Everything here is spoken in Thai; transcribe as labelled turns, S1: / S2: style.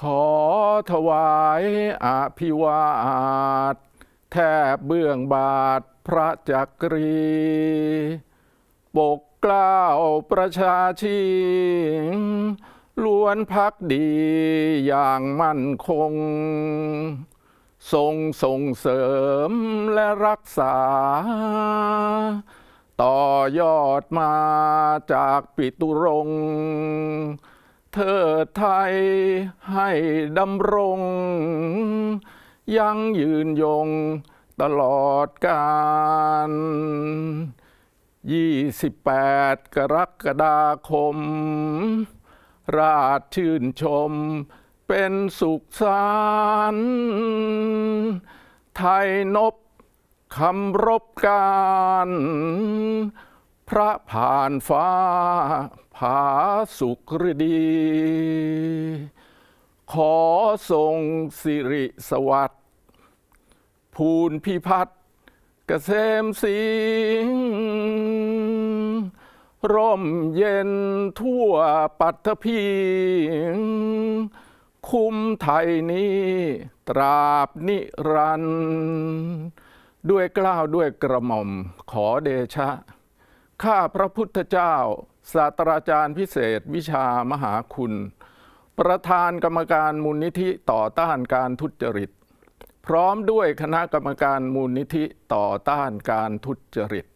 S1: ขอถวายอภิวาทแทบเบื้องบาทพระจักรี ปกเกล้าประชาชีล้วนพักดีอย่างมั่นคง ทรงส่งเสริมและรักษา ต่อยอดมาจากปิตุรงค์ เทิดไทยให้ดำรง ยังยืนยงตลอดกาล28 กรกฎาคม ราชชื่นชม เป็นสุขสารไทยนบคำรบการ พระผ่านฟ้าผาสุขฤดี ขอทรงสิริสวัสดิ์ภูนพิพัฒน์เกษมสิงห์ร่มเย็นทั่วปัทภีคุ้มไทยนี้ตราบนิรันด์ด้วยกล้าวด้วยกระหม่อมขอเดชะ ข้าพระพุทธเจ้า ศาสตราจารย์พิเศษวิชามหาคุณ ประธานกรรมการมูลนิธิต่อต้านการทุจริต พร้อมด้วยคณะกรรมการมูลนิธิต่อต้านการทุจริต